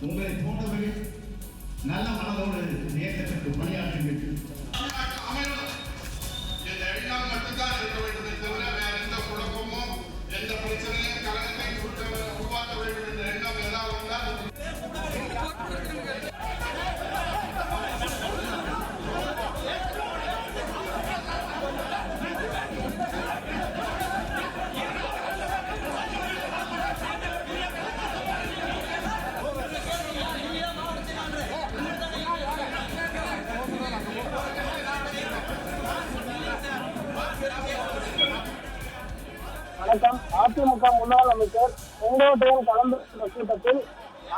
உங்களை போன்றவர்கள் நல்ல மனதோடு நேசத்திற்கு பணியாற்றுங்கள். வணக்கம் அதிமுக முன்னாள் அமைச்சர் செங்கோட்டையன் கலந்து கொண்ட கூட்டத்தில்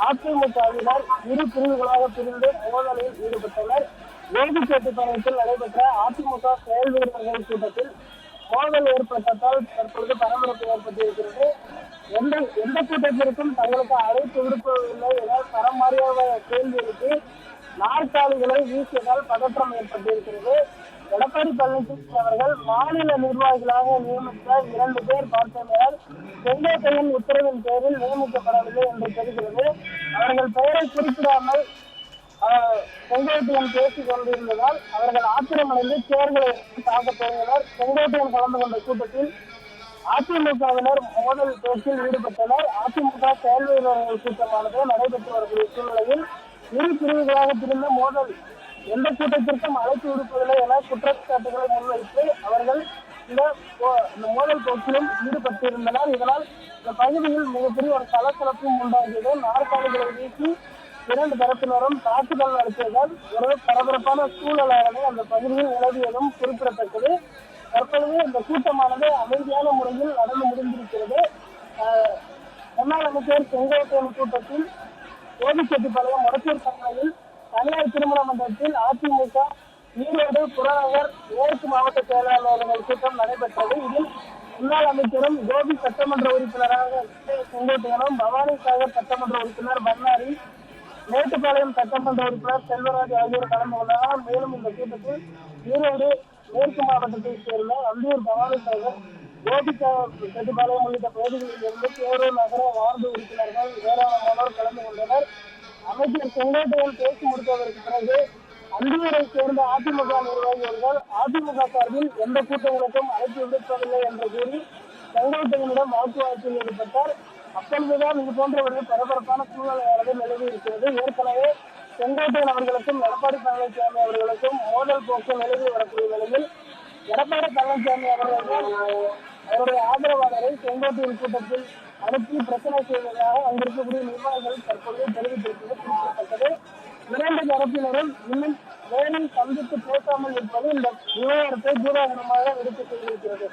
அதிமுகவினர் இரு பிரிவுகளாக பிரிந்து மோதலில் ஈடுபட்டனர். வேதிச்சேட்டுப்பாளையத்தில் நடைபெற்ற அதிமுக செயல் வீரர்கள் கூட்டத்தில் மோதல் ஏற்பட்டதால் தற்பொழுது பரபரப்பு ஏற்பட்டிருக்கிறது. எந்த எந்த கூட்டத்திற்கும் தங்களுக்கு அழைப்பு விடுப்பதில்லை என தரமாறியாக கேள்வி எழுப்பி நாற்காலிகளை வீசியதால் பதற்றம் ஏற்பட்டிருக்கிறது. எடப்பாடி பழனிசாமி அவர்கள் மாநில நிர்வாகிகளாக நியமித்த இரண்டு பேர் பார்த்தமையால் செங்கோட்டையின் உத்தரவின் பேரில் நியமிக்கப்படவில்லை என்று தெரிகிறது. அவர்கள் பெயரை குறிப்பிடாமல் செங்கோட்டையன் பேசிக் கொண்டிருந்ததால் அவர்கள் ஆத்திரமடைந்து தேர்தலை தாக்கத் தொடங்கினர் செங்கோட்டையன் கலந்து கொண்ட கூட்டத்தில் அதிமுகவினர் மோதல் பேச்சில் ஈடுபட்டனர். அதிமுக செயல் வீரர்கள் கூட்டமானது நடைபெற்று வரக்கூடிய சூழ்நிலையில் இரு பிரிவுகளாக பிரிந்த மோதல் எந்த கூட்டத்திற்கும் அழைப்பு விடுப்பதில்லை என குற்றச்சாட்டுகளை முன்வைத்து அவர்கள் இந்த மோதல் போக்கிலும் ஈடுபட்டிருந்தனர். இதனால் இந்த பகுதியில் மிகப்பெரிய ஒரு சலசலப்பும் உண்டாகியது. நாற்காலிகளை வீசி இரண்டு தரப்பினரும் தாக்குதல் நடத்தியதால் ஒரு பரபரப்பான சூழலானது அந்த பகுதியில் நிலவியதும் குறிப்பிடத்தக்கது. தற்பொழுது இந்த கூட்டமானது அமைதியான முறையில் நடந்து முடிந்திருக்கிறது. ஆஹ், முன்னாள் அமைச்சர் செங்கோட்டையன் கூட்டத்தில் கோபிச்செட்டிப்பாளையம் முடத்தூர் பகுதியில் தனியார் திருமண மண்டபத்தில் அதிமுக ஈரோடு புறநகர் மேற்கு மாவட்ட செயலாளர்கள் கூட்டம் நடைபெற்றது. இதில் முன்னாள் அமைச்சரும் கோபி சட்டமன்ற உறுப்பினராக செங்கோட்டையனும் பவானி சாகர் சட்டமன்ற உறுப்பினர் பன்னாரி மேட்டுப்பாளையம் சட்டமன்ற உறுப்பினர் செல்வராஜ் ஆகியோர் கலந்து கொண்டனர். மேலும் இந்த கூட்டத்தில் ஈரோடு மேற்கு மாவட்டத்தைச் சேர்ந்த அந்தியூர் பவானி சாகர் கோபி செட்டிப்பாளையம் உள்ளிட்ட பகுதிகளில் இருந்து பேரூர் நகர வார்டு உறுப்பினர்கள் ஏராளமானோர் கலந்து கொண்டனர். அமைச்சர் செங்கோட்டையன் பேசி முடித்ததற்கு பிறகு அந்தியூரை சேர்ந்த அதிமுக நிர்வாகிகள் அதிமுக சார்பில் எந்த கூட்டங்களுக்கும் அழைப்பு விடுப்பதில்லை என்று கூறி செங்கோட்டையனிடம் வாக்குவாதத்தில் ஈடுபட்டார். அப்பொழுதுதான் இது போன்ற ஒரு பரபரப்பான சூழ்நிலையானது நிலவி இருக்கிறது ஏற்கனவே செங்கோட்டையன் அவர்களுக்கும் எடப்பாடி பழனிசாமி அவர்களுக்கும் மோதல் போக்கு நிலவி வரக்கூடிய நிலையில் எடப்பாடி பழனிசாமி அவர்கள் அவருடைய ஆதரவாளரை செங்கோட்டை கூட்டத்தில் அனுப்பி பிரச்சனை செய்வதாக அங்கிருக்கக்கூடிய நிர்வாகிகள் தற்பொழுது தெரிவித்திருப்பது குறிப்பிடத்தக்கது. இரண்டு தரப்பினரும் இன்னும் நேரில் சந்தித்து பேசாமல் இருப்பது இந்த விவகாரத்தை தூரகரமாக எடுத்துக் கொண்டிருக்கிறது.